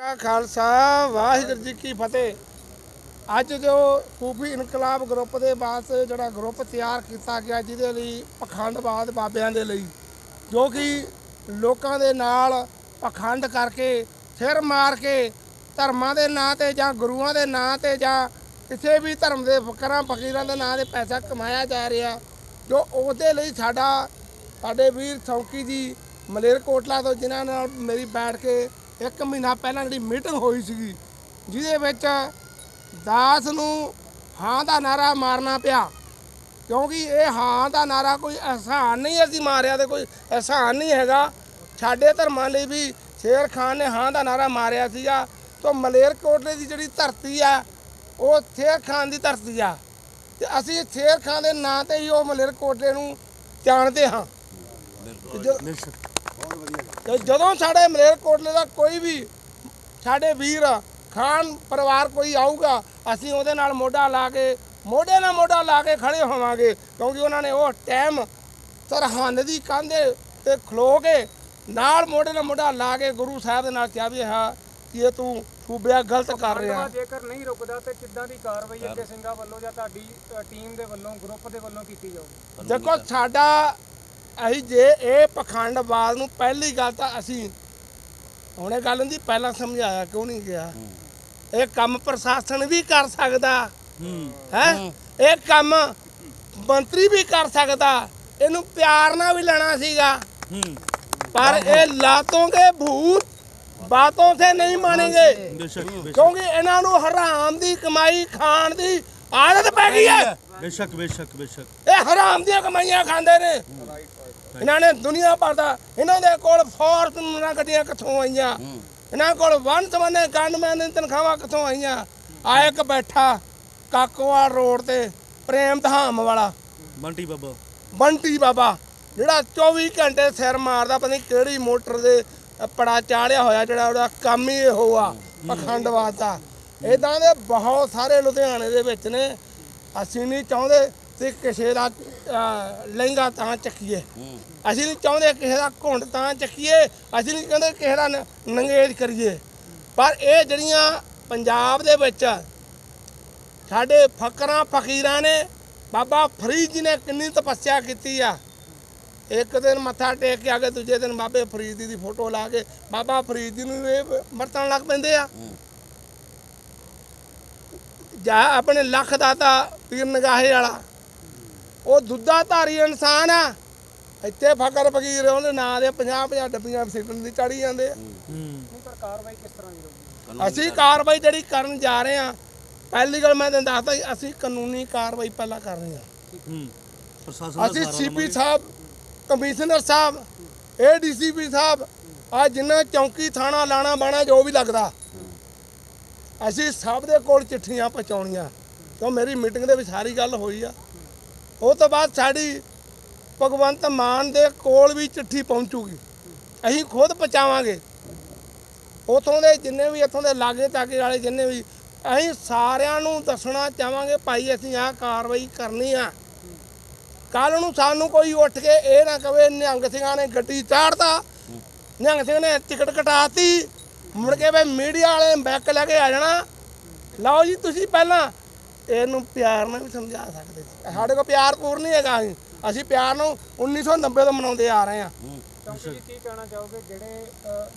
ਕਾ ਖਾਲਸਾ, ਵਾਹਿਗੁਰੂ ਜੀ ਕੀ ਫਤਿਹ। ਅੱਜ ਜੋ ਸੂਫੀ ਇਨਕਲਾਬ ਗਰੁੱਪ ਦੇ ਵਾਸਤੇ ਜਿਹੜਾ ਗਰੁੱਪ ਤਿਆਰ ਕੀਤਾ ਗਿਆ ਜਿਹਦੇ ਲਈ ਪਖੰਡਵਾਦ ਬਾਬਿਆਂ ਦੇ ਲਈ, ਜੋ ਕਿ ਲੋਕਾਂ ਦੇ ਨਾਲ ਪਖੰਡ ਕਰਕੇ ਸਿਰ ਮਾਰ ਕੇ ਧਰਮਾਂ ਦੇ ਨਾਂ ਤੇ ਜਾਂ ਗੁਰੂਆਂ ਦੇ ਨਾਂ ਤੇ ਜਾਂ ਕਿਸੇ ਵੀ ਧਰਮ ਦੇ ਫਕਰਾਂ, ਫਕੀਰਾਂ ਦੇ ਨਾਂ ਤੇ ਪੈਸਾ ਕਮਾਇਆ ਜਾ ਰਿਹਾ, ਜੋ ਉਹਦੇ ਲਈ ਸਾਡਾ, ਸਾਡੇ ਵੀਰ ਚੌਂਕੀ ਜੀ ਮਲੇਰਕੋਟਲਾ ਤੋਂ ਜਿਨ੍ਹਾਂ ਨਾਲ ਮੇਰੀ ਬੈਠ ਕੇ ਇੱਕ ਮਹੀਨਾ ਪਹਿਲਾਂ ਜਿਹੜੀ ਮੀਟਿੰਗ ਹੋਈ ਸੀਗੀ ਜਿਹਦੇ ਵਿੱਚ ਦਾਸ ਨੂੰ ਹਾਂ ਦਾ ਨਾਰਾ ਮਾਰਨਾ ਪਿਆ। ਕਿਉਂਕਿ ਇਹ ਹਾਂ ਦਾ ਨਾਰਾ ਕੋਈ ਆਸਾਨ ਨਹੀਂ ਅਸੀਂ ਮਾਰਿਆ ਤੇ ਕੋਈ ਆਸਾਨ ਨਹੀਂ ਹੈਗਾ। ਸਾਡੇ ਧਰਮਾਂ ਲਈ ਵੀ ਸ਼ੇਰ ਖਾਨ ਨੇ ਹਾਂ ਦਾ ਨਾਰਾ ਮਾਰਿਆ ਸੀਗਾ। ਤੋਂ ਮਲੇਰਕੋਟਲੇ ਦੀ ਜਿਹੜੀ ਧਰਤੀ ਆ ਉਹ ਸ਼ੇਰ ਖਾਨ ਦੀ ਧਰਤੀ ਆ। ਤੇ ਅਸੀਂ ਸ਼ੇਰ ਖਾਨ ਦੇ ਨਾਂ ਤੇ ਹੀ ਉਹ ਮਲੇਰਕੋਟਲੇ ਨੂੰ ਜਾਣਦੇ ਹਾਂ। ਤੇ ਜੋ- ਤੇ ਜਦੋਂ ਸਾਡੇ ਮਲੇਰਕੋਟਲੇ ਦਾ ਕੋਈ ਵੀ ਸਾਡੇ ਵੀਰ ਖਾਨ ਪਰਿਵਾਰ ਕੋਈ ਆਊਗਾ ਅਸੀਂ ਉਹਦੇ ਨਾਲ ਮੋਢਾ ਲਾ ਕੇ ਮੋਢੇ ਨਾਲ ਮੋਢਾ ਲਾ ਕੇ ਖੜੇ ਹੋਵਾਂਗੇ ਕਿਉਂਕਿ ਉਹਨਾਂ ਨੇ ਉਹ ਟਾਈਮ ਸਰਹੰਦ ਦੀ ਕੰਧੇ ਤੇ ਖਲੋ ਕੇ ਨਾਲ ਮੋਢੇ ਨਾਲ ਮੋਢਾ ਲਾ ਕੇ ਗੁਰੂ ਸਾਹਿਬ ਦੇ ਨਾਲ ਕਿਹਾ ਵੀ ਹਾਂ ਕਿ ਇਹ ਤੂੰ ਸੂਬਿਆ ਗਲਤ ਕਰ ਰਿਹਾ। ਜੇਕਰ ਨਹੀਂ ਰੁਕਦਾ ਤੇ ਕਿੱਦਾਂ ਦੀ ਕਾਰਵਾਈ ਅੱਗੇ ਸਿੰਘਾਂ ਵੱਲੋਂ ਜਾਂ ਤੁਹਾਡੀ ਟੀਮ ਦੇ ਵੱਲੋਂ ਗਰੁੱਪ ਦੇ ਵੱਲੋਂ ਕੀਤੀ ਜਾਊਗੀ? ਦੇਖੋ ਸਾਡਾ ਅਸੀਂ ਜੇ ਇਹ ਪਖੰਡਵਾਦ ਨੂੰ ਪਹਿਲੀ ਗੱਲ ਤਾਂ ਅਸੀਂ ਹੁਣੇ ਗੱਲ ਹੁੰਦੀ ਪਹਿਲਾਂ ਸਮਝਾਇਆ ਕਿਉਂ ਨਹੀਂ ਗਿਆ? ਇਹ ਕੰਮ ਪ੍ਰਸ਼ਾਸਨ ਵੀ ਕਰ ਸਕਦਾ। ਹੈ। ਇਹ ਕੰਮ ਮੰਤਰੀ ਵੀ ਕਰ ਸਕਦਾ। ਇਹਨੂੰ ਪਿਆਰ ਨਾਲ ਵੀ ਲੈਣਾ ਸੀਗਾ। ਪਰ ਇਹ ਲਾਤੋਂਗੇ ਭੂਤ ਬਾਤੋਂ ਸੇ ਨਹੀਂ ਮਾਣेंगे ਕਿਉਂਕਿ ਇਹਨਾਂ ਨੂੰ ਹਰਾਮ ਦੀ ਕਮਾਈ ਖਾਣ ਦੀ ਆਦਤ ਪੈ ਗਈ ਹੈ। ਬੇਸ਼ੱਕ ਬੇਸ਼ੱਕ ਬੇਸ਼ੱਕ। ਇਹ ਹਰਾਮ ਦੀਆਂ ਕਮਾਈਆਂ ਖਾਂਦੇ ਨੇ। ਇਹਨਾਂ ਨੇ ਦੁਨੀਆ ਭਰ ਇਹਨਾਂ ਦੇ ਕੋਲ ਫੋਰਚੂਨਰਾਂ ਗੱਡੀਆਂ ਕਿੱਥੋਂ ਆਈਆਂ? ਇਹਨਾਂ ਕੋਲ ਵਨ ਸਵਨੇ ਗਨਮੈਨ ਦੀ ਤਨਖਾਹਾਂ ਕਿੱਥੋਂ ਆਈਆਂ? ਆ ਇੱਕ ਬੈਠਾ ਕਾਕੋਵਾਲ ਰੋਡ ਤੇ ਪ੍ਰੇਮ ਧਾਮ ਵਾਲਾ। ਬੰਟੀ ਬਾਬਾ। ਬੰਟੀ ਬਾਬਾ ਜਿਹੜਾ 24 ਘੰਟੇ ਸਿਰ ਮਾਰਦਾ ਪਤਾ ਨਹੀਂ ਕਿਹੜੀ ਮੋਟਰ ਦੇ ਪੜਾ ਚਾੜਿਆ ਹੋਇਆ ਜਿਹੜਾ ਉਹਦਾ ਕੰਮ ਹੀ ਇਹੋ ਆ ਪਖੰਡਵਾਦ ਦਾ। ਇਦਾਂ ਦੇ ਬਹੁਤ ਸਾਰੇ ਲੁਧਿਆਣੇ ਦੇ ਵਿੱਚ ਨੇ। ਅਸੀਂ ਨਹੀਂ ਚਾਹੁੰਦੇ ਕਿ ਕਿਸੇ ਦਾ ਲਹਿੰਗਾ ਤਾਂ ਚੱਕੀਏ। ਅਸੀਂ ਨਹੀਂ ਚਾਹੁੰਦੇ ਕਿਸੇ ਦਾ ਘੁੰਡ ਤਾਂ ਚੱਕੀਏ ਅਸੀਂ ਨਹੀਂ ਕਹਿੰਦੇ ਕਿਸੇ ਦਾ ਨੰਗੇਜ ਕਰੀਏ। ਪਰ ਇਹ ਜਿਹੜੀਆਂ ਪੰਜਾਬ ਦੇ ਵਿੱਚ ਸਾਡੇ ਫਕਰਾਂ ਫਕੀਰਾਂ ਨੇ ਬਾਬਾ ਫਰੀਦ ਜੀ ਨੇ ਕਿੰਨੀ ਤਪੱਸਿਆ ਕੀਤੀ ਆ। ਇੱਕ ਦਿਨ ਮੱਥਾ ਟੇਕ ਕੇ ਆ ਕੇ ਦੂਜੇ ਦਿਨ ਬਾਬੇ ਫਰੀਦ ਜੀ ਦੀ ਫੋਟੋ ਲਾ ਕੇ ਬਾਬਾ ਫਰੀਦ ਜੀ ਨੂੰ ਇਹ ਵਰਤਣ ਲੱਗ ਪੈਂਦੇ ਆ। ਜਾਂ ਆਪਣੇ ਲੱਖ ਦਾਤਾ ਪੀਰ ਨਗਾਹੇ ਵਾਲਾ ਉਹ ਦੁੱਧਾ ਧਾਰੀ ਇਨਸਾਨ ਆ। ਇੱਥੇ ਫਕਰ ਫਕੀਰ ਉਹਦੇ ਨਾਂ ਦੇ 50 50 ਡੱਬੀਆਂ ਸਿੱਟਣ ਦੀ ਚੜੀ ਜਾਂਦੇ ਆ। ਨਹੀਂ ਪਰ ਕਾਰਵਾਈ ਕਿਸ ਤਰ੍ਹਾਂ ਦੀ ਹੋਊਗੀ ਅਸੀਂ ਕਾਰਵਾਈ। ਜਿਹੜੀ ਕਰਨ ਜਾ ਰਹੇ ਆ ਪਹਿਲੀ ਗੱਲ ਮੈਂ ਤੁਹਾਨੂੰ ਦੱਸਦਾ ਅਸੀਂ ਕਾਨੂੰਨੀ ਕਾਰਵਾਈ ਪਹਿਲਾਂ ਕਰ ਰਹੇ ਹਾਂ। ਹੂੰ। ਪ੍ਰਸ਼ਾਸਨ ਦਾ ਅਸੀਂ ਸੀਪੀ। ਸਾਹਿਬ ਕਮਿਸ਼ਨਰ ਸਾਹਿਬ ਏਡੀਸੀਪੀ ਸਾਹਿਬ ਆ ਜਿੰਨਾ ਚੌਂਕੀ ਥਾਣਾ ਲਾਣਾ ਬਾਣਾ ਜੋ ਵੀ ਲੱਗਦਾ। ਅਸੀਂ ਸਭ ਦੇ ਕੋਲ ਚਿੱਠੀਆਂ ਪਹੁੰਚਾਉਣੀਆਂ ਕਿਉਂ ਮੇਰੀ ਮੀਟਿੰਗ ਦੇ ਵਿੱਚ ਸਾਰੀ ਗੱਲ ਹੋਈ ਆ। ਉਹ ਤੋਂ ਬਾਅਦ ਸਾਡੀ ਭਗਵੰਤ ਮਾਨ ਦੇ ਕੋਲ ਵੀ ਚਿੱਠੀ ਪਹੁੰਚੂਗੀ। ਅਸੀਂ ਖੁਦ ਪਹੁੰਚਾਵਾਂਗੇ। ਉਥੋਂ ਦੇ ਜਿੰਨੇ ਵੀ ਇੱਥੋਂ ਦੇ ਲਾਗੇ ਤਾਗੇ ਵਾਲੇ ਜਿੰਨੇ ਵੀ, ਅਸੀਂ ਸਾਰਿਆਂ ਨੂੰ ਦੱਸਣਾ ਚਾਹਾਂਗੇ, ਭਾਈ, ਅਸੀਂ ਆਹ ਕਾਰਵਾਈ ਕਰਨੀ ਆ। ਕੱਲ ਨੂੰ ਸਾਨੂੰ ਕੋਈ ਉੱਠ ਕੇ ਇਹ ਨਾ ਕਵੇ, ਨਿਹੰਗ ਸਿੰਘਾਂ ਨੇ ਗੱਡੀ ਚਾੜਤਾ, ਨਿਹੰਗ ਸਿੰਘ ਨੇ ਟਿਕਟ ਕਟਾਤੀ, ਮੁੜ ਕੇ ਵੇ ਮੀਡੀਆ ਵਾਲੇ ਬੈਕ ਲੈ ਕੇ ਆ ਜਾਣਾ। ਲਓ ਜੀ, ਤੁਸੀਂ ਪਹਿਲਾਂ ਇਹਨੂੰ ਪਿਆਰ ਨਾਲ ਵੀ ਸਮਝਾ ਸਕਦੇ ਸੀ। ਸਾਡੇ ਕੋਲ ਪਿਆਰ ਪੂਰ ਨਹੀਂ ਹੈਗਾ ਅਸੀਂ ਅਸੀਂ ਪਿਆਰ ਨੂੰ 1990 ਤੋਂ ਮਨਾਉਂਦੇ ਆ ਰਹੇ ਹਾਂ। ਜੀ ਕੀ ਕਹਿਣਾ ਚਾਹੋਗੇ? ਜਿਹੜੇ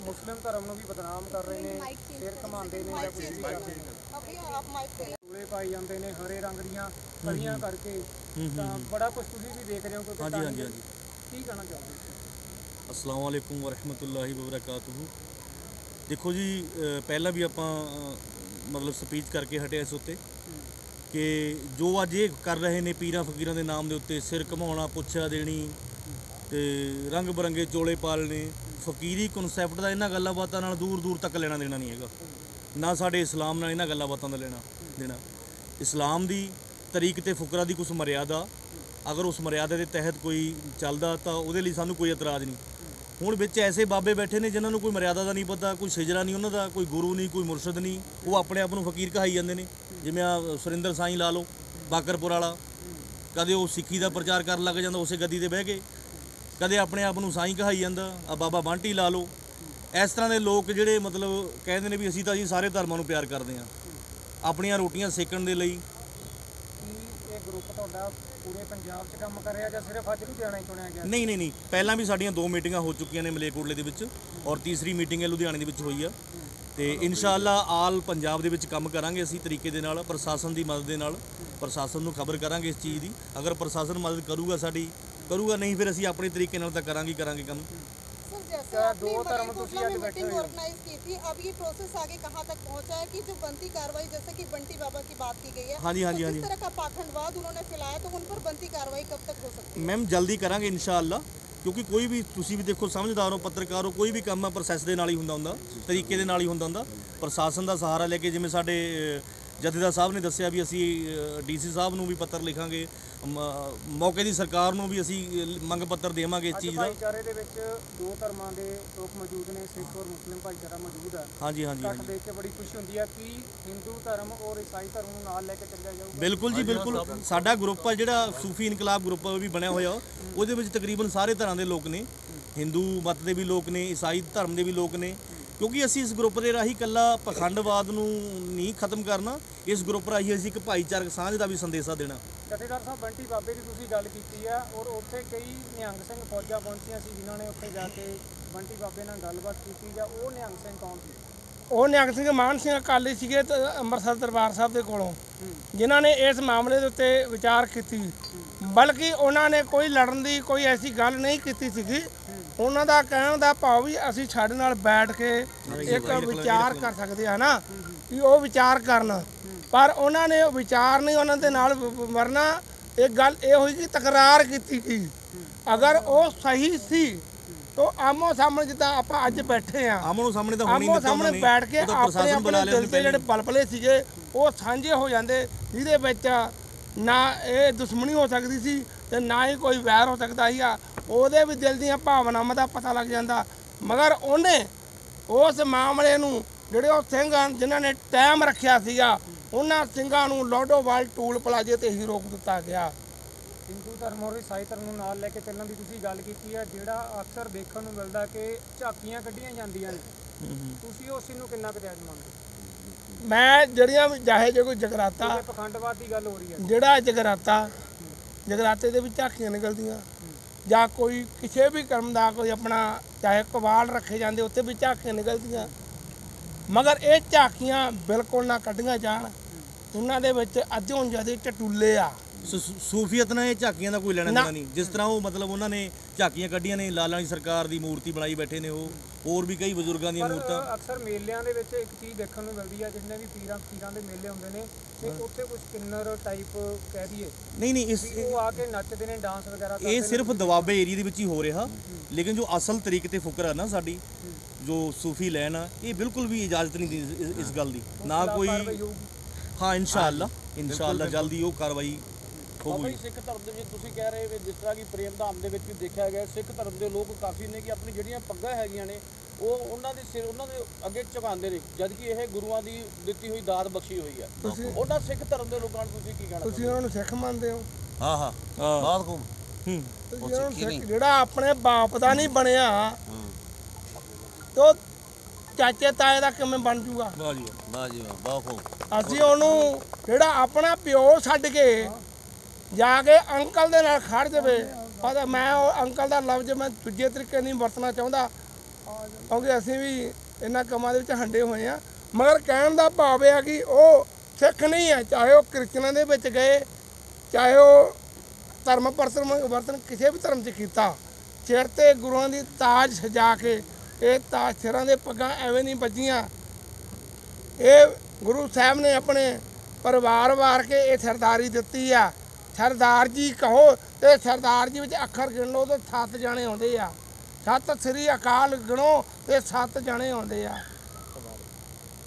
ਮੁਸਲਿਮ ਧਰਮ ਨੂੰ ਵੀ ਬਦਨਾਮ ਕਰ ਰਹੇ ਨੇ ਸਿਰ ਘਮਾਉਂਦੇ ਨੇ ਜਾਂ ਕੁਝ ਵੀ ਕਰਦੇ ਨੇ। ਚੂਲੇ ਪਾਈ ਜਾਂਦੇ ਨੇ ਹਰੇ ਰੰਗ ਦੀਆਂ ਕਲੀਆਂ ਕਰਕੇ। ਤਾਂ ਬੜਾ ਕੁਝ ਤੁਸੀਂ ਵੀ ਦੇਖ ਰਹੇ ਹੋ ਕਿਉਂਕਿ ਹਾਂਜੀ ਤਾਂ ਹਾਂਜੀ ਹਾਂਜੀ। ਕੀ ਕਹਿਣਾ ਚਾਹੋਗੇ? ਅਸਲਾਮ ਵਾਲੇਕੁਮ ਵਰਹਿਮਤੁਲਲਾਹਿ ਵਬਰਕਾਤੁਹੂ। ਦੇਖੋ ਜੀ ਅ, ਪਹਿਲਾਂ ਵੀ ਆਪਾਂ ਮਤਲਬ ਸਪੀਚ ਕਰਕੇ ਹਟੇ ਇਸ ਉੱਤੇ। ਕਿ ਜੋ ਅੱਜ ਇਹ ਕਰ ਰਹੇ ਨੇ ਪੀਰਾਂ ਫਕੀਰਾਂ ਦੇ ਨਾਮ ਦੇ ਉੱਤੇ ਸਿਰ ਘਮਾਉਣਾ, ਪੁੱਛਿਆ ਦੇਣੀ ਤੇ ਰੰਗ ਬਰੰਗੇ ਚੋਲੇ ਪਾਲਣੇ, ਫਕੀਰੀ ਕਨਸੈਪਟ ਦਾ ਇਹਨਾਂ ਗੱਲਾਂ ਬਾਤਾਂ ਨਾਲ ਦੂਰ ਦੂਰ ਤੱਕ ਲੈਣਾ ਦੇਣਾ ਨਹੀਂ ਹੈਗਾ। ਨਾ ਸਾਡੇ ਇਸਲਾਮ ਨਾਲ ਇਹਨਾਂ ਗੱਲਾਂ ਬਾਤਾਂ ਦਾ ਲੈਣਾ ਦੇਣਾ। ਇਸਲਾਮ ਦੀ ਤਰੀਕ ਤੇ ਫੁਕਰਾ ਦੀ ਕੁਝ ਮਰਿਆਦਾ, ਅਗਰ ਉਸ ਮਰਿਆਦਾ ਦੇ ਤਹਿਤ ਕੋਈ ਚੱਲਦਾ ਤਾਂ ਉਹਦੇ ਲਈ ਸਾਨੂੰ ਕੋਈ ਇਤਰਾਜ਼ ਨਹੀਂ। ਹੁਣ ਵਿੱਚ ਐਸੇ ਬਾਬੇ ਬੈਠੇ ਨੇ ਜਿਨ੍ਹਾਂ ਨੂੰ ਕੋਈ ਮਰਿਆਦਾ ਦਾ ਨਹੀਂ ਪਤਾ, ਕੋਈ ਸਿਜਰਾ ਨਹੀਂ ਉਹਨਾਂ ਦਾ, ਕੋਈ ਗੁਰੂ ਨਹੀਂ, ਕੋਈ ਮੁਰਸ਼ਿਦ ਨਹੀਂ। ਉਹ ਆਪਣੇ ਆਪ ਨੂੰ ਫਕੀਰ ਕਹਾਈ ਜਾਂਦੇ ਨੇ। ਜਿਵੇਂ ਆ ਸੁਰਿੰਦਰ ਸਾਈਂ ਲਾ ਲਓ, ਬਾਕਰਪੁਰ ਵਾਲਾ। ਕਦੇ ਉਹ ਸਿੱਖੀ ਦਾ ਪ੍ਰਚਾਰ ਕਰਨ ਲੱਗ ਜਾਂਦਾ, ਉਸੇ ਗੱਦੀ ਤੇ ਬਹਿ ਕੇ। ਕਦੇ ਆਪਣੇ ਆਪ ਨੂੰ ਸਾਈਂ ਕਹਾਈ ਜਾਂਦਾ ਆ ਬਾਬਾ ਬਾਂਟੀ ਲਾ ਲਓ। ਇਸ ਤਰ੍ਹਾਂ ਦੇ ਲੋਕ ਜਿਹੜੇ ਮਤਲਬ ਕਹਿੰਦੇ ਨੇ ਵੀ ਅਸੀਂ ਤਾਂ ਜੀ ਸਾਰੇ ਧਰਮਾਂ ਨੂੰ ਪਿਆਰ ਕਰਦੇ ਹਾਂ। ਆਪਣੀਆਂ ਰੋਟੀਆਂ ਸੇਕਣ ਦੇ ਲਈ। ਇਹ ਗਰੁੱਪ ਤੁਹਾਡਾ ਪੂਰੇ ਪੰਜਾਬ 'ਚ ਕੰਮ ਕਰਿਆ ਜਾਂ ਸਿਰਫ ਅੱਜ ਲੁਧਿਆਣਾ ਹੀ ਚੁਣਿਆ ਗਿਆ? ਨਹੀਂ ਨਹੀਂ ਨਹੀਂ। ਪਹਿਲਾਂ ਵੀ ਸਾਡੀਆਂ ਦੋ ਮੀਟਿੰਗਾਂ ਹੋ ਚੁੱਕੀਆਂ ਨੇ ਮਲੇਰਕੋਟਲੇ ਦੇ ਵਿੱਚ ਔਰ ਤੀਸਰੀ ਮੀਟਿੰਗ ਹੈ ਲੁਧਿਆਣੇ ਦੇ ਵਿੱਚ ਹੋਈ ਆ। ਤੇ ਇਨਸ਼ਾਅੱਲਾ ਆਲ ਪੰਜਾਬ ਦੇ ਵਿੱਚ ਕੰਮ ਕਰਾਂਗੇ ਅਸੀਂ ਤਰੀਕੇ ਦੇ ਨਾਲ, ਪ੍ਰਸ਼ਾਸਨ ਦੀ ਮਦਦ ਦੇ ਨਾਲ, ਪ੍ਰਸ਼ਾਸਨ ਨੂੰ ਖਬਰ ਕਰਾਂਗੇ ਇਸ ਚੀਜ਼ ਦੀ। ਅਗਰ ਪ੍ਰਸ਼ਾਸਨ ਮਦਦ ਕਰੂਗਾ ਸਾਡੀ, ਕਰੂਗਾ ਨਹੀਂ, ਫਿਰ ਅਸੀਂ ਆਪਣੇ ਤਰੀਕੇ ਨਾਲ ਤਾਂ ਕਰਾਂਗੇ ਕਰਾਂਗੇ ਕੰਮ। सर जैसे क्या आपने दो term तो मलेरकोटला आज में बैठे मीटिंग हुए हो। ऑर्गेनाइज की थी अब ये प्रोसेस आगे कहाँ तक पहुंचा है कि जो बनती कार्रवाई जैसे कि बंटी बाबा की बात की गई है हाँ जी, हाँ तो जी, हाँ जिस जी। तरह का पाखंडवाद उन्होंने फैलाया तो उन पर बनती कार्रवाई कब तक हो सकती है ਮੈਮ ਜਲਦੀ ਕਰਾਂਗੇ ਇਨਸ਼ਾਅੱਲਾ ਕਿਉਂਕਿ ਕੋਈ ਵੀ ਤੁਸੀਂ ਵੀ ਦੇਖੋ ਸਮਝਦਾਰ ਹੋ ਪੱਤਰਕਾਰ ਹੋ ਕੋਈ ਵੀ ਕੰਮ ਆ ਪ੍ਰੋਸੈਸ ਦੇ ਨਾਲ ਹੀ ਹੁੰਦਾ ਹੁੰਦਾ ਤਰੀਕੇ ਦੇ ਨਾਲ ਹੀ ਹੁੰਦਾ ਹੁੰਦਾ ਪ੍ਰਸ਼ਾਸਨ ਦਾ ਸਹਾਰਾ ਲੈ ਕੇ ਜਿਵੇਂ ਸਾਡੇ ਅ, ਜਥੇਦਾਰ ਸਾਹਿਬ ਨੇ ਦੱਸਿਆ ਵੀ ਅਸੀਂ ਡੀਸੀ ਸਾਹਿਬ ਨੂੰ ਵੀ ਪੱਤਰ ਲਿਖਾਂਗੇ ਮੌਕੇ ਦੀ ਸਰਕਾਰ ਨੂੰ ਵੀ ਅਸੀਂ ਮੰਗ ਪੱਤਰ ਦੇਵਾਂਗੇ ਇਸ ਚੀਜ਼ ਦਾ। ਭਾਈਚਾਰੇ ਦੇ ਵਿੱਚ ਦੋ ਧਰਮਾਂ ਦੇ ਲੋਕ ਮੌਜੂਦ ਨੇ ਸਿੱਖ ਔਰ ਮੁਸਲਿਮ ਭਾਈਚਾਰਾ ਮੌਜੂਦ ਹੈ ਹਾਂਜੀ ਹਾਂਜੀ ਹਾਂਜੀ। ਦੇਖ ਕੇ ਬੜੀ ਖੁਸ਼ੀ ਹੁੰਦੀ ਹੈ ਕਿ ਹਿੰਦੂ ਧਰਮ ਔਰ ਈਸਾਈ ਧਰਮ ਨੂੰ ਨਾਲ ਲੈ ਕੇ ਚੱਲਿਆ ਜਾਊਗਾ। ਬਿਲਕੁਲ ਜੀ ਬਿਲਕੁਲ। ਸਾਡਾ ਗਰੁੱਪ ਆ ਜਿਹੜਾ ਸੂਫੀ ਇਨਕਲਾਬ ਗਰੁੱਪ ਆ ਉਹ ਵੀ ਬਣਿਆ ਹੋਇਆ। ਉਹਦੇ ਵਿੱਚ ਤਕਰੀਬਨ ਸਾਰੇ ਤਰ੍ਹਾਂ ਦੇ ਲੋਕ ਨੇ। ਹਿੰਦੂ ਮਤ ਦੇ ਵੀ ਲੋਕ ਨੇ ਈਸਾਈ ਧਰਮ ਦੇ ਵੀ ਲੋਕ ਨੇ। ਕਿਉਂਕਿ ਅਸੀਂ ਇਸ ਗਰੁੱਪ ਦੇ ਰਾਹੀਂ ਕੱਲਾ ਪਖੰਡਵਾਦ ਨੂੰ ਨਹੀਂ ਖਤਮ ਕਰਨਾ ਇਸ ਗਰੁੱਪ ਰਾਹੀਂ ਅਸੀਂ ਇੱਕ ਭਾਈਚਾਰਕ ਸਾਂਝ ਦਾ ਵੀ ਸੰਦੇਸ਼ਾ ਦੇਣਾ। ਜਥੇਦਾਰ ਸਾਹਿਬ ਬੰਟੀ ਬਾਬੇ ਦੀ ਤੁਸੀਂ ਗੱਲ ਕੀਤੀ ਹੈ ਔਰ ਉੱਥੇ ਕਈ ਨਿਹੰਗ ਸਿੰਘ ਫੌਜਾਂ ਪਹੁੰਚੀਆਂ ਸੀ ਜਿਨ੍ਹਾਂ ਨੇ ਉੱਥੇ ਜਾ ਕੇ ਬੰਟੀ ਬਾਬੇ ਨਾਲ ਗੱਲਬਾਤ ਕੀਤੀ ਜਾਂ ਉਹ ਨਿਹੰਗ ਸਿੰਘ ਕੌਣ ਸੀ? ਉਹ ਨਿਹੰਗ ਸਿੰਘ ਮਾਨ ਸਿੰਘ ਅਕਾਲੀ ਸੀਗੇ ਤੇ ਅੰਮ੍ਰਿਤਸਰ ਦਰਬਾਰ ਸਾਹਿਬ ਦੇ ਕੋਲੋਂ ਜਿਨ੍ਹਾਂ ਨੇ ਇਸ ਮਾਮਲੇ ਦੇ ਉੱਤੇ ਵਿਚਾਰ ਕੀਤੀ। ਬਲਕਿ ਉਹਨਾਂ ਨੇ ਕੋਈ ਲੜਨ ਦੀ ਕੋਈ ਐਸੀ ਗੱਲ ਨਹੀਂ ਕੀਤੀ ਸੀਗੀ ਉਹਨਾਂ ਦਾ ਕਹਿਣ ਦਾ ਭਾਵ ਵੀ ਅਸੀਂ ਸਾਡੇ ਨਾਲ ਬੈਠ ਕੇ ਇੱਕ ਵਿਚਾਰ ਕਰ ਸਕਦੇ ਹਾਂ ਨਾ ਕਿ ਉਹ ਵਿਚਾਰ ਕਰਨ। ਪਰ ਉਹਨਾਂ ਨੇ ਵਿਚਾਰ ਨਹੀਂ ਉਹਨਾਂ ਦੇ ਨਾਲ ਵਰਨਾ। ਇੱਕ ਗੱਲ ਇਹ ਹੋਈ ਕਿ ਤਕਰਾਰ ਕੀਤੀ ਗਈ ਅਗਰ ਉਹ ਸਹੀ ਸੀ ਤਾਂ ਆਮੋ ਸਾਹਮਣੇ ਜਿੱਦਾਂ ਆਪਾਂ ਅੱਜ ਬੈਠੇ ਆ ਆਮੋ ਸਾਹਮਣੇ ਤਾਂ ਹੋਣੀ ਉਹਨਾਂ ਸਾਹਮਣੇ ਬੈਠ ਕੇ ਆਪਣੇ ਆਪਣੇ ਦਿਲ ਦੇ ਜਿਹੜੇ ਬਲਬਲੇ ਸੀਗੇ ਉਹ ਸਾਂਝੇ ਹੋ ਜਾਂਦੇ ਜਿਹਦੇ ਵਿੱਚ ਨਾ ਇਹ ਦੁਸ਼ਮਣੀ ਹੋ ਸਕਦੀ ਸੀ ਤੇ ਨਾ ਹੀ ਕੋਈ ਵੈਰ ਹੋ ਸਕਦਾ ਸੀ ਆ। ਉਹਦੇ ਵੀ ਦਿਲ ਦੀਆਂ ਭਾਵਨਾਵਾਂ ਦਾ ਪਤਾ ਲੱਗ ਜਾਂਦਾ। ਮਗਰ ਉਹਨੇ ਉਸ ਮਾਮਲੇ ਨੂੰ ਜਿਹੜੇ ਉਹ ਸਿੰਘ ਹਨ ਜਿਨ੍ਹਾਂ ਨੇ ਟਾਈਮ ਰੱਖਿਆ ਸੀਗਾ ਉਹਨਾਂ ਸਿੰਘਾਂ ਨੂੰ ਲੋਡੋਵਾਲ ਟੂਲ ਪਲਾਜੇ ਤੇ ਹੀ ਰੋਕ ਦਿੱਤਾ ਗਿਆ। ਹਿੰਦੂ ਧਰਮ ਔਰ ਈਸਾਈ ਧਰਮ ਨੂੰ ਨਾਲ ਲੈ ਕੇ ਚੱਲਣ ਦੀ ਤੁਸੀਂ ਗੱਲ ਕੀਤੀ ਹੈ ਜਿਹੜਾ ਅਕਸਰ ਦੇਖਣ ਨੂੰ ਮਿਲਦਾ ਕਿ ਝਾਕੀਆਂ ਕੱਢੀਆਂ ਜਾਂਦੀਆਂ ਨੇ। ਤੁਸੀਂ ਉਸ ਨੂੰ ਕਿੰਨਾ ਕੁ ਜਾਇਜ਼ ਮੰਨਦੇ? ਮੈਂ ਜਿਹੜੀਆਂ ਵੀ ਚਾਹੇ ਜੇ ਕੋਈ ਜਗਰਾਤਾ ਪਖੰਡਵਾਦ ਦੀ ਗੱਲ ਹੋ ਰਹੀ ਹੈ ਜਿਹੜਾ ਜਗਰਾਤਾ ਜਗਰਾਤੇ ਦੇ ਵਿੱਚ ਝਾਕੀਆਂ ਨਿਕਲਦੀਆਂ। ਜਾਂ ਕੋਈ ਕਿਸੇ ਵੀ ਕਰਮ ਦਾ ਕੋਈ ਆਪਣਾ ਚਾਹੇ ਕਵਾਲ ਰੱਖੇ ਜਾਂਦੇ, ਉੱਥੇ ਵੀ ਝਾਕੀਆਂ ਨਿਕਲਦੀਆਂ। ਮਗਰ ਇਹ ਝਾਕੀਆਂ ਬਿਲਕੁਲ ਨਾ ਕੱਢੀਆਂ ਜਾਣ। ਉਹਨਾਂ ਦੇ ਵਿੱਚ ਅੱਧੋਂ ਜ਼ਿਆਦਾ ਟਟੂਲੇ ਆ। ਸੂਫੀਅਤ ਨਾਲ ਇਹ ਝਾਕੀਆਂ ਦਾ ਕੋਈ ਲੈਣਾ। ਦੇਣਾ ਨਹੀਂ। ਜਿਸ ਤਰ੍ਹਾਂ ਉਹ ਮਤਲਬ ਉਹਨਾਂ ਨੇ ਝਾਕੀਆਂ ਕੱਢੀਆਂ ਨੇ ਲਾਲਾਂ ਦੀ ਸਰਕਾਰ ਦੀ ਮੂਰਤੀ ਬਣਾਈ ਬੈਠੇ ਨੇ ਉਹ। ਹੋਰ ਵੀ ਕਈ ਬਜ਼ੁਰਗਾਂ ਦੀਆਂ ਮੂਰਤਾਂ। ਅਕਸਰ ਮੇਲਿਆਂ ਦੇ ਵਿੱਚ ਇੱਕ ਚੀਜ਼ ਦੇਖਣ ਨੂੰ ਮਿਲਦੀ ਹੈ ਜਿੰਨੇ ਵੀ ਪੀਰਾਂ ਪੀਰਾਂ ਦੇ ਮੇਲੇ ਹੁੰਦੇ ਨੇ ਤੇ ਉੱਥੇ ਕੁਝ ਕਿੰਨਰ ਟਾਈਪ ਕਹਿ ਦਈਏ। ਨਹੀਂ ਨਹੀਂ ਇਸ ਉਹ ਆ ਕੇ ਨੱਚਦੇ ਨੇ ਡਾਂਸ ਵਗੈਰਾ ਕਰਦੇ ਇਹ ਸਿਰਫ ਦਵਾਬੇ ਏਰੀਆ ਦੇ ਵਿੱਚ ਹੀ ਹੋ ਰਿਹਾ। ਲੇਕਿਨ ਜੋ ਅਸਲ ਤਰੀਕੇ ਤੇ ਫੁਕਰ ਹੈ ਨਾ ਸਾਡੀ ਜੋ ਸੂਫੀ ਲੈਣ ਆ ਇਹ ਬਿਲਕੁਲ ਵੀ ਇਜਾਜ਼ਤ ਨਹੀਂ ਦੀ ਇਸ- ਗੱਲ ਦੀ। ਨਾ ਕੋਈ। ਹਾਂ ਇਨਸ਼ਾਅੱਲਾ ਇਨਸ਼ਾਅੱਲਾ ਜਲਦੀ ਉਹ ਕਾਰਵਾਈ ਬਾਬਾ ਜੀ ਸਿੱਖ ਧਰਮ ਦੇ ਵਿੱਚ ਤੁਸੀਂ ਕਹਿ ਰਹੇ ਹੋ ਜਿਸ ਤਰ੍ਹਾਂ ਕਿ ਪ੍ਰੇਮ ਧਾਮ ਦੇ ਵਿੱਚ ਵੀ ਦੇਖਿਆ ਗਿਆ ਸਿੱਖ ਧਰਮ ਦੇ ਲੋਕ ਕਾਫੀ ਨੇ ਕਿ ਆਪਣੀ ਜਿਹੜੀਆਂ ਪੱਗਾਂ ਹੈਗੀਆਂ ਨੇ ਉਹ ਉਹਨਾਂ ਦੇ ਸਿਰ ਉਹਨਾਂ ਦੇ ਅੱਗੇ ਝੁਕਾਉਂਦੇ ਨੇ ਜਦ ਕਿ ਇਹ ਗੁਰੂਆਂ ਦੀ ਦਿੱਤੀ ਹੋਈ ਦਾਤ ਬਖਸ਼ੀ ਹੋਈ ਹੈ ਤੁਸੀਂ ਉਹਨਾਂ ਸਿੱਖ ਧਰਮ ਦੇ ਲੋਕਾਂ ਨੂੰ ਤੁਸੀਂ ਕੀ ਕਹਿਣਾ ਤੁਸੀਂ ਉਹਨਾਂ ਨੂੰ ਸਿੱਖ ਮੰਨਦੇ ਹੋ? ਹਾਂ ਹਾਂ। ਨੂੰ ਸਿੱਖ ਜਿਹੜਾ ਆਪਣੇ ਬਾਪ ਦਾ ਨਹੀਂ ਬਣਿਆ ਤੋ ਚਾਚੇ ਤਾਏ ਦਾ ਕਿਵੇਂ ਬਣ ਜੂਗਾ? ਵਾਹ ਜੀ ਵਾਹ। ਜੀ ਵਾਹ। ਬਹੁਤ ਅਸੀਂ ਉਹਨੂੰ ਜਿਹੜਾ ਆਪਣਾ ਪਿਓ ਛੱਡ ਕੇ ਜਾ ਕੇ ਅੰਕਲ ਦੇ ਨਾਲ ਖੜ ਜਾਵੇ। ਪਤਾ ਮੈਂ ਉਹ ਅੰਕਲ ਦਾ ਲਫ਼ਜ਼ ਮੈਂ ਦੂਜੇ ਤਰੀਕੇ ਨਹੀਂ ਵਰਤਣਾ ਚਾਹੁੰਦਾ। ਕਿਉਂਕਿ ਅਸੀਂ ਵੀ ਇਹਨਾਂ ਕੰਮਾਂ ਦੇ ਵਿੱਚ ਹੰਡੇ ਹੋਏ ਆ ਮਗਰ ਕਹਿਣ ਦਾ ਭਾਵ ਇਹ ਆ ਕਿ ਉਹ ਸਿੱਖ ਨਹੀਂ ਹੈ, ਚਾਹੇ ਉਹ ਕ੍ਰਿਸਚਨਾਂ ਦੇ ਵਿੱਚ ਗਏ, ਚਾਹੇ ਉਹ ਧਰਮ ਪਰਸਨ ਵਰਤਨ ਕਿਸੇ ਵੀ ਧਰਮ 'ਚ ਕੀਤਾ। ਸਿਰ ਤੇ ਗੁਰੂਆਂ ਦੀ ਤਾਜ ਸਜਾ ਕੇ, ਇਹ ਤਾਜ ਸਿਰਾਂ ਦੇ ਪੱਗਾਂ ਐਵੇਂ ਨਹੀਂ ਵੱਜੀਆਂ। ਇਹ ਗੁਰੂ ਸਾਹਿਬ ਨੇ ਆਪਣੇ ਪਰਿਵਾਰ ਵਾਰ ਕੇ ਇਹ ਸਰਦਾਰੀ ਦਿੱਤੀ ਆ। ਸਰਦਾਰ ਜੀ ਕਹੋ ਤੇ ਸਰਦਾਰ ਜੀ ਵਿੱਚ ਅੱਖਰ ਗਿਣ ਲਓ ਤੇ ਸੱਤ ਜਾਣੇ ਆਉਂਦੇ ਆ। ਸੱਤ ਸ੍ਰੀ ਅਕਾਲ ਗਿਣੋ ਤੇ ਸੱਤ ਜਾਣੇ ਆਉਂਦੇ ਆ।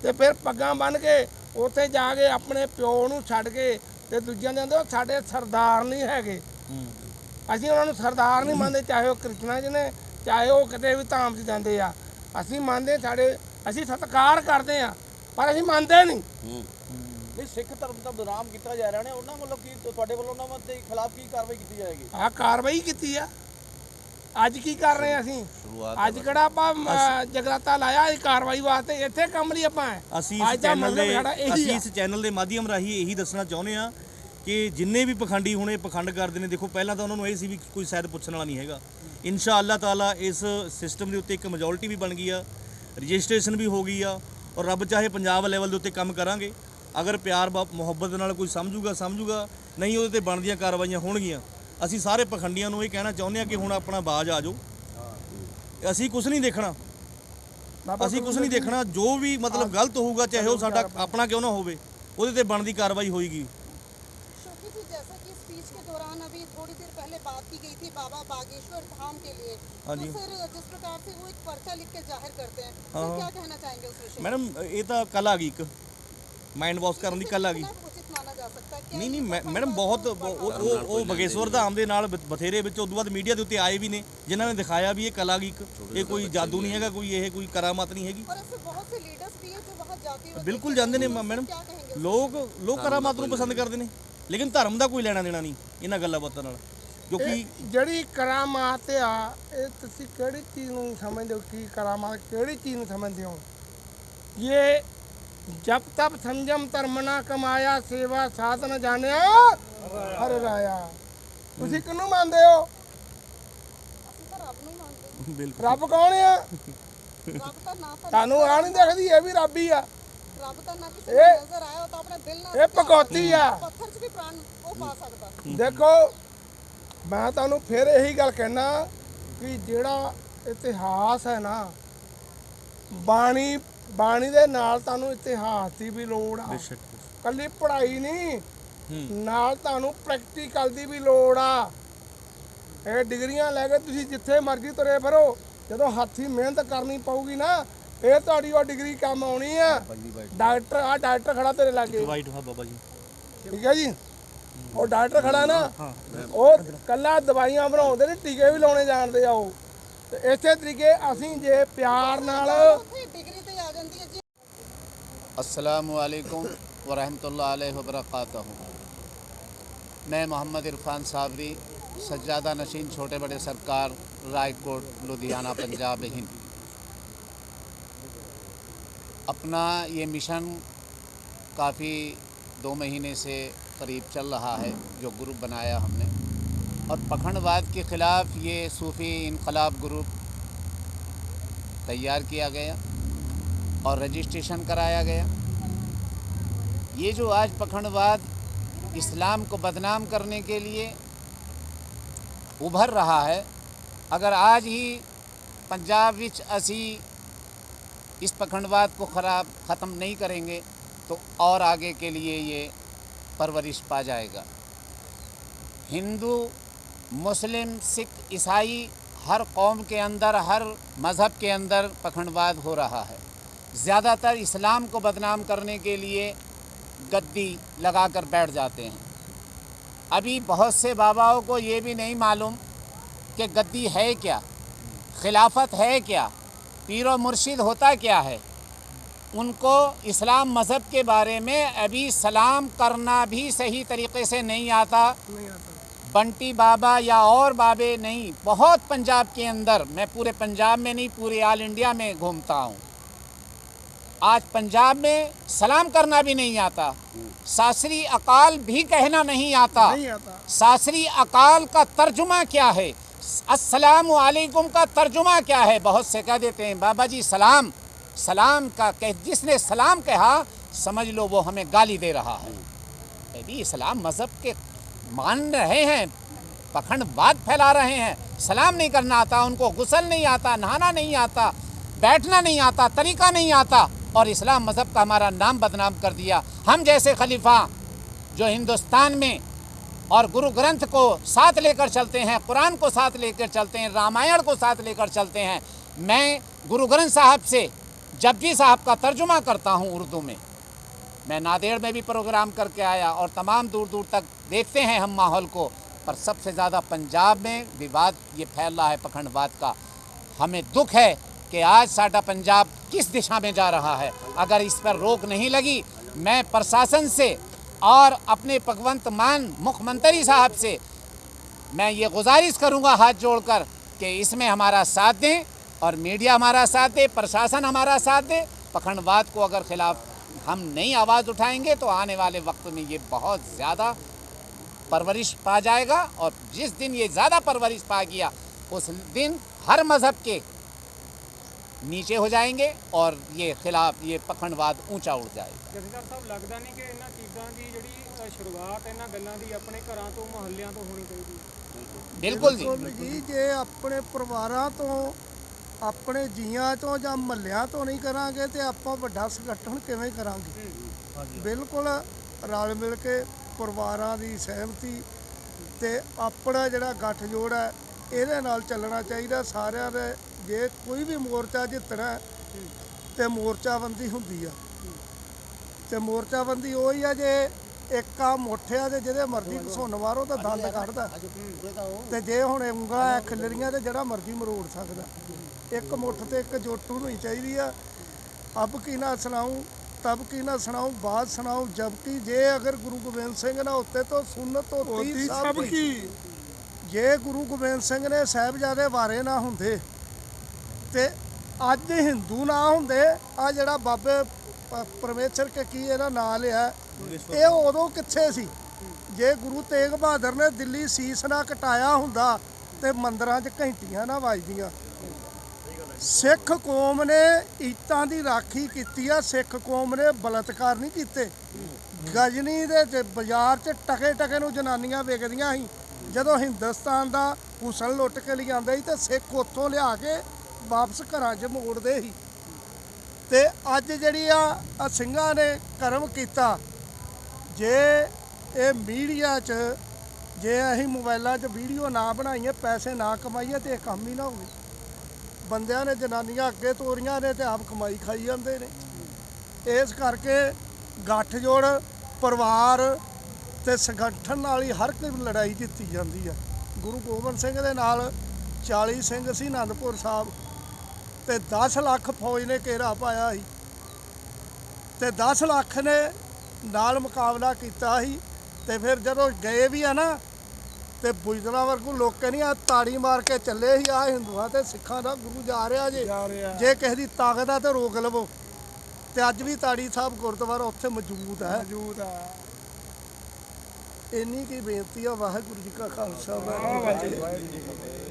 ਤੇ ਫਿਰ ਪੱਗਾਂ ਬੰਨ ਕੇ ਉੱਥੇ ਜਾ ਕੇ ਆਪਣੇ ਪਿਓ ਨੂੰ ਛੱਡ ਕੇ ਤੇ ਦੂਜਿਆਂ ਦੇ ਆਂਦੇ ਉਹ ਸਾਡੇ ਸਰਦਾਰ ਨਹੀਂ ਹੈਗੇ। ਅਸੀਂ ਉਹਨਾਂ ਨੂੰ ਸਰਦਾਰ ਨਹੀਂ ਮੰਨਦੇ, ਚਾਹੇ ਉਹ ਕ੍ਰਿਸ਼ਨਾ ਜੀ ਨੇ, ਚਾਹੇ ਉਹ ਕਿਤੇ ਵੀ ਧਾਮ 'ਚ ਜਾਂਦੇ ਆ। ਅਸੀਂ ਮੰਨਦੇ ਸਾਡੇ, ਅਸੀਂ ਸਤਿਕਾਰ ਕਰਦੇ ਆ ਪਰ ਅਸੀਂ ਮੰਨਦੇ ਨਹੀਂ। ਨਹੀਂ ਸਿੱਖ ਧਰਮ ਦਾ ਬਦਨਾਮ ਕੀਤਾ ਜਾ ਰਿਹਾ ਨੇ ਉਹਨਾਂ ਵੱਲੋਂ ਕੀ ਤੁਹਾਡੇ ਵੱਲੋਂ ਉਹਨਾਂ ਦੇ ਖਿਲਾਫ ਕੀ ਕਾਰਵਾਈ ਕੀਤੀ ਜਾਏਗੀ? ਆ ਕਾਰਵਾਈ ਕੀਤੀ ਆ। ਅੱਜ ਕੀ ਕਰ ਰਹੇ ਅਸੀਂ? ਅੱਜ ਕਿਹੜਾ ਆਪਾਂ ਜਗਰਾਤਾ ਲਾਇਆ ਇਹ ਕਾਰਵਾਈ ਵਾਸਤੇ? ਇੱਥੇ ਕੰਮ ਲਈ ਆਪਾਂ ਅਸੀਂ ਅੱਜ ਇਸ ਚੈਨਲ ਦੇ ਅਸੀਂ ਇਸ ਚੈਨਲ ਦੇ ਮਾਧਿਅਮ ਰਾਹੀਂ ਇਹੀ ਦੱਸਣਾ ਚਾਹੁੰਦੇ ਆ ਕਿ ਜਿੰਨੇ ਵੀ ਪਖੰਡੀ ਹੁਣੇ ਪਖੰਡ ਕਰਦੇ ਨੇ ਦੇਖੋ ਪਹਿਲਾਂ ਤਾਂ ਉਹਨਾਂ ਨੂੰ ਇਹ ਸੀ ਵੀ ਕੋਈ ਸ਼ਾਇਦ ਪੁੱਛਣ ਵਾਲਾ ਨਹੀਂ ਹੈਗਾ। ਇਨਸ਼ਾ ਅੱਲਾਹ ਤਾਲਾ ਇਸ ਸਿਸਟਮ ਦੇ ਉੱਤੇ ਇੱਕ ਮੈਜੋਰਟੀ ਵੀ ਬਣ ਗਈ ਆ ਰਜਿਸਟ੍ਰੇਸ਼ਨ ਵੀ ਹੋ ਗਈ ਆ ਔਰ ਰੱਬ ਚਾਹੇ ਪੰਜਾਬ ਲੈਵਲ ਦੇ ਉੱਤੇ ਕੰਮ ਕਰਾਂਗੇ। ਅਗਰ ਪਿਆਰ ਬ- ਮੁਹੱਬਤ ਨਾਲ ਕੋਈ ਸਮਝੂਗਾ ਸਮਝੂਗਾ ਨਹੀਂ ਉਹਦੇ ਤੇ ਬਣਦੀਆਂ ਕਾਰਵਾਈਆਂ ਹੋਣਗੀਆਂ ਅਸੀਂ ਸਾਰੇ ਪਖੰਡੀਆਂ ਨੂੰ ਇਹ ਕਹਿਣਾ ਚਾਹੁੰਦੇ ਆ ਕਿ ਹੁਣ ਆਪਣਾ ਬਾਜ ਆ ਜਾਓ ਅਸੀਂ ਕੁਝ ਨਹੀਂ ਦੇਖਣਾ ਬਾਬਾ ਅਸੀਂ ਕੁਝ ਨਹੀਂ ਦੇਖਣਾ ਜੋ ਵੀ ਮਤਲਬ ਗਲਤ ਹੋਊਗਾ ਚਾਹੇ ਉਹ ਸਾਡਾ ਆਪਣਾ ਕਿਉਂ ਨਾ ਹੋਵੇ ਉਹਦੇ ਤੇ ਬਣਦੀ ਕਾਰਵਾਈ ਹੋਏਗੀ शोकी जी जैसा कि स्पीच के दौरान अभी थोड़ी देर पहले बात की गई थी बाबा बागेश्वर धाम के लिए हाँ तो जी। सर जिस प्रकार से वो एक पर्चा लिख के जाहिर करते हैं हाँ, सर हाँ। क्या कहना चाहेंगे उस विषय में? ਮੈਡਮ ਇਹ ਤਾਂ ਕੱਲ ਆ ਗਈ ਇੱਕ ਮਾਈਂਡ ਵਾਸ਼ ਕਰਨ ਦੀ ਕੱਲ ਆ ਗਈ। ਨਹੀਂ ਨਹੀਂ ਮੈਡਮ ਬਹੁਤ ਉਹ ਉਹ ਬਗੇਸ਼ਵਰ ਧਾਮ ਦੇ ਨਾਲ ਬਥੇਰੇ ਵਿੱਚ ਉਦੋਂ ਬਾਅਦ ਮੀਡੀਆ ਦੇ ਉੱਤੇ ਆਏ ਵੀ ਨੇ ਜਿਨ੍ਹਾਂ ਨੇ ਦਿਖਾਇਆ ਵੀ ਇਹ ਕਲਾ ਗੀਕ ਇਹ ਕੋਈ ਜਾਦੂ ਨਹੀਂ ਹੈਗਾ ਕੋਈ ਇਹ ਕੋਈ ਕਰਾਮਾਤ ਨਹੀਂ ਹੈਗੀ। ਬਿਲਕੁਲ ਜਾਂਦੇ ਨੇ ਮੈਡਮ। ਲੋਕ ਲੋਕ ਕਰਾਮਾਤ ਨੂੰ ਪਸੰਦ ਕਰਦੇ ਨੇ ਲੇਕਿਨ ਧਰਮ ਦਾ ਕੋਈ ਲੈਣਾ ਦੇਣਾ ਨਹੀਂ ਇਹਨਾਂ ਗੱਲਾਂ ਬਾਤਾਂ ਨਾਲ। ਕਿਉਂਕਿ ਜਿਹੜੀ ਕਰਾਮਾਤ ਆ ਇਹ ਤੁਸੀਂ ਕਿਹੜੀ ਚੀਜ਼ ਨੂੰ ਸਮਝਦੇ ਹੋ ਕੀ ਕਰਾਮਾਤ ਕਿਹੜੀ ਚੀਜ਼ ਨੂੰ ਸਮਝਦੇ ਹੋ? ਇਹ ਜਬ ਤਬ ਸੰਜਮ ਧਰਮ ਨਾ ਕਮਾਇਆ ਸੇਵਾ ਸਾਧਨ ਜਾਣਿਆ। ਹਰ ਰਾਇਆ। ਤੁਸੀਂ ਕਿਹਨੂੰ ਮੰਨਦੇ ਹੋ? ਅਸੀਂ ਤਾਂ ਰੱਬ ਨੂੰ ਹੀ ਮੰਨਦੇ ਬਿਲਕੁਲ। ਰੱਬ ਕੌਣ ਆ। ਰੱਬ ਤਾਂ ਨਾ ਤਾਂ ਤੁਹਾਨੂੰ ਆ। ਨਹੀਂ ਦਿਖਦੀ ਇਹ ਵੀ ਰੱਬ ਹੀ ਆ। ਰੱਬ ਤਾਂ ਨਾ ਕਿਸੇ ਨੂੰ ਨਜ਼ਰ ਆਇਆ ਉਹ ਤਾਂ ਆਪਣੇ ਦਿਲ ਨਾਲ ਇਹ ਭਗੌਤੀ ਆ। ਪੱਥਰ 'ਚ ਵੀ ਪ੍ਰਾਣ ਉਹ ਪਾ ਸਕਦਾ। ਦੇਖੋ ਮੈਂ ਤੁਹਾਨੂੰ ਫਿਰ ਇਹੀ ਗੱਲ ਕਹਿਣਾ ਕਿ ਜਿਹੜਾ ਇਤਿਹਾਸ ਹੈ ਨਾ ਬਾਣੀ ਬਾਣੀ ਦੇ ਨਾਲ ਤੁਹਾਨੂੰ ਇਤਿਹਾਸ ਦੀ ਵੀ ਲੋੜ ਆ। ਬੇਸ਼ੱਕ ਕੱਲੀ ਪੜ੍ਹਾਈ ਨਹੀਂ ਨਾਲ ਤੁਹਾਨੂੰ ਪ੍ਰੈਕਟੀਕਲ ਦੀ ਵੀ ਲੋੜ ਆ। ਇਹ ਡਿਗਰੀਆਂ ਲੈ ਕੇ ਤੁਸੀਂ ਜਿੱਥੇ ਮਰਜ਼ੀ ਤੁਰੇ ਫਿਰੋ ਜਦੋਂ ਹੱਥੀ ਮਿਹਨਤ ਕਰਨੀ ਪਊਗੀ ਨਾ ਇਹ ਤੁਹਾਡੀ ਉਹ ਡਿਗਰੀ ਕੰਮ ਆਉਣੀ ਆ। ਡਾਕਟਰ ਆ ਡਾਕਟਰ ਖੜਾ ਤੇਰੇ ਲਾਗੇ। ਵਾਈਟ ਹਾਂ ਬਾਬਾ ਜੀ। ਠੀਕ ਹੈ ਜੀ? ਉਹ ਡਾਕਟਰ ਖੜਾ ਨਾ ਉਹ ਕੱਲਾ ਦਵਾਈਆਂ ਬਣਾਉਂਦੇ ਨੇ ਟੀਕੇ ਵੀ ਲਾਉਣੇ ਜਾਣਦੇ ਆ ਉਹ। ਤੇ ਇਸੇ ਤਰੀਕੇ ਅਸੀਂ ਜੇ ਪਿਆਰ ਨਾਲ असलकम वरहमल वबरक मैं मोहम्मद इरफान साबरी, सज्जादा नशीन छोटे बड़े सरकार, रायकोट, लुधियाना, पंजाब, हिंद। अपना ये मिशन काफ़ी दो महीने से करीब चल रहा है, जो ग्रुप बनाया हमने। और पखंडवाद के ख़िलाफ़ ये सूफ़ी इनकलाब ग्रुप तैयार किया गया। और रजिस्ट्रेशन कराया गया। ये जो आज पखंडवाद इस्लाम को बदनाम करने के लिए उभर रहा है, अगर आज ही पंजाब विच असी इस पखंडवाद को खराब, ख़त्म नहीं करेंगे तो और आगे के लिए ये परवरिश पा जाएगा। हिंदू, मुस्लिम, सिख, ईसाई, हर कौम के अंदर, हर मज़हब के अंदर पखंडवाद हो रहा है। ज़्यादातर इस्लाम को बदनाम करने के लिए गद्दी लगा कर बैठ जाते हैं। अभी बहुत से बाबाओं को ये भी नहीं मालूम कि गद्दी है क्या खिलाफत है क्या पीर व मुर्शिद होता क्या है। उनको इस्लाम मज़हब के बारे में अभी सलाम करना भी सही तरीके से नहीं आता। बंटी बाबा या और बाबे नहीं बहुत पंजाब के अंदर मैं पूरे पंजाब में नहीं पूरे ऑल इंडिया में घूमता हूँ। आज पंजाब में सलाम करना भी नहीं आता। सासरी अकाल भी कहना नहीं आता। नहीं आता। सासरी अकाल का तर्जुमा क्या है? अस्सलाम वालेकुम का तर्जुमा क्या है? बहुत से कह देते हैं बाबा जी सलाम। सलाम का कह जिसने सलाम कहा समझ लो वो हमें गाली दे रहा है। यदि इस्लाम मज़हब के मान रहे हैं पखंडवाद फैला रहे हैं। सलाम नहीं करना आता उनको गुसल नहीं आता नहाना नहीं आता बैठना नहीं आता तरीका नहीं आता। और इस्लाम मज़हब का हमारा नाम बदनाम कर दिया। हम जैसे खलीफा जो हिंदुस्तान में और गुरु ग्रंथ को साथ लेकर चलते हैं, कुरान को साथ लेकर चलते हैं, रामायण को साथ लेकर चलते हैं, मैं गुरु ग्रंथ साहब से जपजी साहब का तर्जुमा करता हूँ उर्दू में। मैं नादेड़ में भी प्रोग्राम करके आया और तमाम दूर दूर तक देखते हैं हम माहौल को, पर सबसे ज़्यादा पंजाब में विवाद ये फैल रहा है पखंडवाद का। हमें दुख है कि आज साडा पंजाब किस दिशा में जा रहा है? अगर इस पर रोक नहीं लगी, मैं प्रशासन से और अपने भगवंत मान मुख्यमंत्री साहब से मैं ये गुजारिश करूँगा हाथ जोड़कर कि इसमें हमारा साथ दें और मीडिया हमारा साथ दे, प्रशासन हमारा साथ दे। पखंडवाद को अगर खिलाफ हम नहीं आवाज़ उठाएँगे तो आने वाले वक्त में ये बहुत ज़्यादा परवरिश पा जाएगा और जिस दिन ये ज़्यादा परवरिश पा गया, उस दिन हर मज़हब के नीचे हो जाएंगे और ये खिलाफ ये पखंडवाद ऊंचा उड़ जाएगा ਜਥੇਦਾਰ ਸਾਹਿਬ ਲੱਗਦਾ ਨਹੀਂ ਕਿ ਇਹਨਾਂ ਚੀਜ਼ਾਂ ਦੀ ਜਿਹੜੀ ਅ, ਸ਼ੁਰੂਆਤ ਇਹਨਾਂ ਗੱਲਾਂ ਦੀ ਆਪਣੇ ਘਰਾਂ ਤੋਂ ਮੁਹੱਲਿਆਂ ਤੋਂ ਹੋਣੀ ਚਾਹੀਦੀ ਹੈ बिल्कुल जी ਬਿਲਕੁਲ ਜੀ ਜੇ ਆਪਣੇ ਪਰਿਵਾਰਾਂ ਤੋਂ ਆਪਣੇ ਜੀਆਂ ਤੋਂ ਜਾਂ ਮਹੱਲਿਆਂ ਤੋਂ ਨਹੀਂ ਕਰਾਂਗੇ ਤੇ ਆਪਾਂ ਵੱਡਾ ਸੰਗਠਨ ਕਿਵੇਂ ਕਰਾਂਗੇ ਬਿਲਕੁਲ ਰਲ ਮਿਲ ਕੇ ਪਰਿਵਾਰਾਂ ਦੀ ਸਹਿਮਤੀ ਤੇ ਆਪਣਾ ਜਿਹੜਾ ਗੱਠਜੋੜ ਹੈ ਇਹਦੇ ਨਾਲ ਚੱਲਣਾ ਚਾਹੀਦਾ ਸਾਰਿਆਂ ਦੇ ਜੇ ਕੋਈ ਵੀ ਮੋਰਚਾ ਜਿੱਤਣਾ ਹੈ, ਤੇ ਮੋਰਚਾਬੰਦੀ ਹੁੰਦੀ ਆ। ਤੇ ਮੋਰਚਾਬੰਦੀ ਉਹੀ ਆ ਜੇ ਇੱਕ ਆ ਮੁੱਠਿਆ ਤੇ ਜਿਹਦੇ ਮਰਜ਼ੀ ਘਸੁੰਨ ਮਾਰੋ ਤਾਂ ਦੰਦ ਕੱਢਦਾ। ਤੇ ਜੇ ਹੁਣ ਉਂਗਲਾਂ ਐ ਖਿਲਰੀਆਂ ਤੇ ਜਿਹੜਾ ਮਰਜ਼ੀ ਮਰੋੜ ਸਕਦਾ। ਇੱਕ ਮੁੱਠ ਤੇ ਇੱਕ ਜੋਟੂ ਨੂੰ ਹੀ ਚਾਹੀਦੀ ਆ। ਅਬ ਕੀ ਨਾ ਸੁਣਾਉ ਤਬ ਕੀ ਨਾ ਸੁਣਾਉ ਬਾਤ ਸੁਣਾਉ ਜਬਕਿ ਜੇ ਅਗਰ ਗੁਰੂ ਗੋਬਿੰਦ ਸਿੰਘ ਨਾ ਉੱਤੇ ਤਾਂ ਸੁਨਤ ਹੋਤੀ ਸਭ। ਕੀ? ਜੇ ਗੁਰੂ ਗੋਬਿੰਦ ਸਿੰਘ ਨੇ ਸਾਹਿਬਜ਼ਾਦੇ ਵਾਰੇ ਨਾ ਹੁੰਦੇ ਤੇ ਅੱਜ ਹਿੰਦੂ ਨਾ ਹੁੰਦੇ ਆ ਜਿਹੜਾ ਬਾਬੇ ਪਰਮੇਸ਼ਰ ਕੇ ਕੀ ਇਹਦਾ ਨਾਂ ਲਿਆ ਇਹ ਉਦੋਂ ਕਿੱਥੇ ਸੀ? ਜੇ ਗੁਰੂ ਤੇਗ ਬਹਾਦਰ ਨੇ ਦਿੱਲੀ ਸੀਸ ਨਾ ਕਟਾਇਆ ਹੁੰਦਾ ਤੇ ਮੰਦਰਾਂ 'ਚ ਘੰਟੀਆਂ ਨਾ ਵੱਜਦੀਆਂ। ਸਿੱਖ ਕੌਮ ਨੇ ਈਤਾਂ ਦੀ ਰਾਖੀ ਕੀਤੀ ਆ ਸਿੱਖ ਕੌਮ ਨੇ ਬਲਤਕਾਰ ਨਹੀਂ ਕੀਤੇ। ਗਜਨੀ ਦੇ ਬਾਜ਼ਾਰ 'ਚ ਟਕੇ ਟਕੇ ਨੂੰ ਜਨਾਨੀਆਂ ਵੇਚਦੀਆਂ ਸੀ। ਜਦੋਂ ਹਿੰਦੁਸਤਾਨ ਦਾ ਹੁਸਨ ਲੁੱਟ ਕੇ ਲਿਆਂਦੇ ਸੀ ਤੇ ਸਿੱਖ ਉੱਥੋਂ ਲਿਆ ਕੇ ਵਾਪਸ ਘਰਾਂ 'ਚ ਮੋੜਦੇ ਸੀ। ਤੇ ਅੱਜ ਜਿਹੜੀ ਆ ਸਿੰਘਾਂ ਨੇ ਕਰਮ ਕੀਤਾ, ਜੇ ਇਹ ਮੀਡੀਆ 'ਚ, ਜੇ ਅਸੀਂ ਮੋਬਾਈਲਾਂ 'ਚ ਵੀਡੀਓ ਨਾ ਬਣਾਈਏ, ਪੈਸੇ ਨਾ ਕਮਾਈਏ ਤੇ ਇਹ ਕੰਮ ਹੀ ਨਾ ਹੋਵੇ। ਬੰਦਿਆਂ ਨੇ ਜਨਾਨੀਆਂ ਅੱਗੇ ਤੋਰੀਆਂ ਨੇ ਤੇ ਆਪ ਕਮਾਈ ਖਾਈ ਜਾਂਦੇ ਨੇ। ਇਸ ਕਰਕੇ ਗੱਠ ਜੋੜ ਪਰਿਵਾਰ ਤੇ ਸੰਗਠਨ ਨਾਲ ਹੀ ਹਰ ਕੋਈ ਲੜਾਈ ਜਿੱਤੀ ਜਾਂਦੀ ਆ। ਗੁਰੂ ਗੋਬਿੰਦ ਸਿੰਘ ਦੇ ਨਾਲ 40 ਸਿੰਘ ਸੀ ਆਨੰਦਪੁਰ ਸਾਹਿਬ। ਤੇ 10 ਲੱਖ ਫੌਜ ਨੇ ਘੇਰਾ ਪਾਇਆ ਸੀ। ਤੇ 10 ਲੱਖ ਨੇ ਨਾਲ ਮੁਕਾਬਲਾ ਕੀਤਾ ਸੀ। ਤੇ ਫਿਰ ਜਦੋਂ ਗਏ ਵੀ ਆ ਨਾ ਤੇ ਬੁਜਦਲਾ ਵਰਗੂ ਲੋਕਾਂ ਨਹੀਂ ਆ ਤਾੜੀ ਮਾਰ ਕੇ ਚੱਲੇ ਸੀ। ਆ ਹਿੰਦੂਆਂ ਤੇ ਸਿੱਖਾਂ ਦਾ ਗੁਰੂ ਜਾ ਰਿਹਾ ਜੇ। ਜੇ ਕਿਸੇ ਦੀ ਤਾਕਤ ਆ ਤੇ ਰੋਕ ਲਵੋ। ਤੇ ਅੱਜ ਵੀ ਤਾੜੀ ਸਾਹਿਬ ਗੁਰਦੁਆਰਾ ਉੱਥੇ ਮੌਜੂਦ ਹੈ। ਮੌਜੂਦ ਆ। ਇੰਨੀ ਕੀ ਬੇਨਤੀ ਆ ਵਾਹਿਗੁਰੂ ਜੀ ਕਾ ਖਾਲਸਾ ਵਾਹਿਗੁਰੂ ਜੀ ਕੀ ਫਤਿਹ।